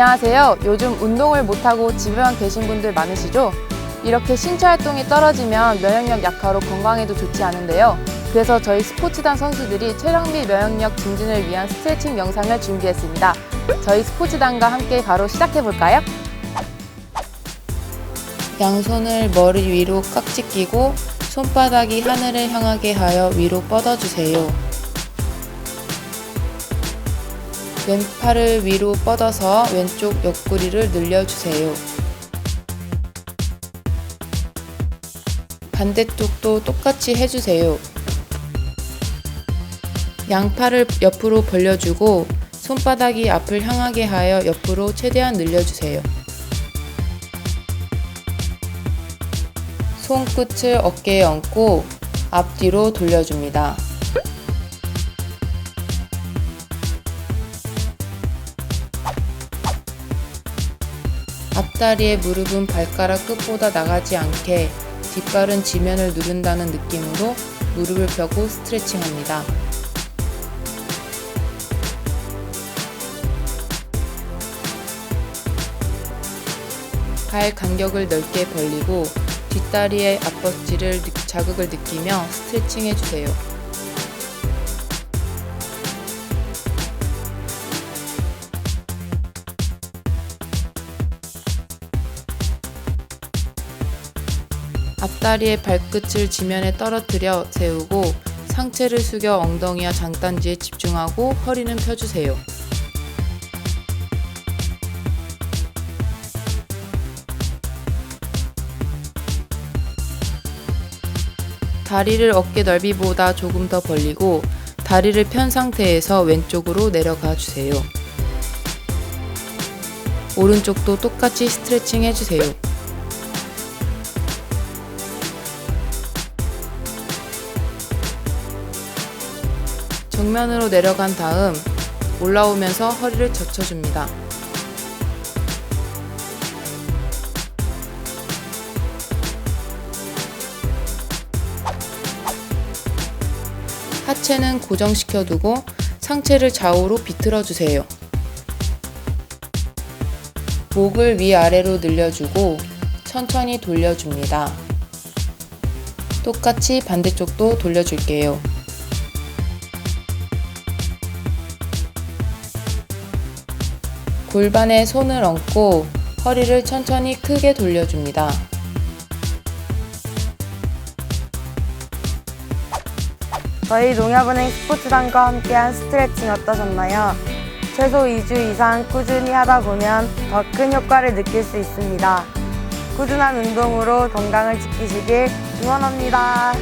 안녕하세요. 요즘 운동을 못하고 집에만 계신 분들 많으시죠? 이렇게 신체 활동이 떨어지면 면역력 약화로 건강에도 좋지 않은데요. 그래서 저희 스포츠단 선수들이 체력 및 면역력 증진을 위한 스트레칭 영상을 준비했습니다. 저희 스포츠단과 함께 바로 시작해 볼까요? 양손을 머리 위로 깍지 끼고 손바닥이 하늘을 향하게 하여 위로 뻗어주세요. 왼팔을 위로 뻗어서 왼쪽 옆구리를 늘려주세요. 반대쪽도 똑같이 해주세요. 양팔을 옆으로 벌려주고 손바닥이 앞을 향하게 하여 옆으로 최대한 늘려주세요. 손끝을 어깨에 얹고 앞뒤로 돌려줍니다. 앞다리의 무릎은 발가락 끝보다 나가지 않게 뒷발은 지면을 누른다는 느낌으로 무릎을 펴고 스트레칭합니다. 발 간격을 넓게 벌리고 뒷다리의 앞벅지를 느- 자극을 느끼며 스트레칭 해주세요. 앞다리의 발끝을 지면에 떨어뜨려 세우고 상체를 숙여 엉덩이와 장단지에 집중하고 허리는 펴주세요. 다리를 어깨 넓이보다 조금 더 벌리고 다리를 편 상태에서 왼쪽으로 내려가 주세요. 오른쪽도 똑같이 스트레칭 해주세요. 정면으로 내려간 다음 올라오면서 허리를 젖혀줍니다. 하체는 고정시켜 두고 상체를 좌우로 비틀어 주세요. 목을 위아래로 늘려주고 천천히 돌려줍니다. 똑같이 반대쪽도 돌려줄게요. 골반에 손을 얹고 허리를 천천히 크게 돌려줍니다. 저희 농협은행 스포츠단과 함께한 스트레칭 어떠셨나요? 최소 2주 이상 꾸준히 하다 보면 더 큰 효과를 느낄 수 있습니다. 꾸준한 운동으로 건강을 지키시길 응원합니다.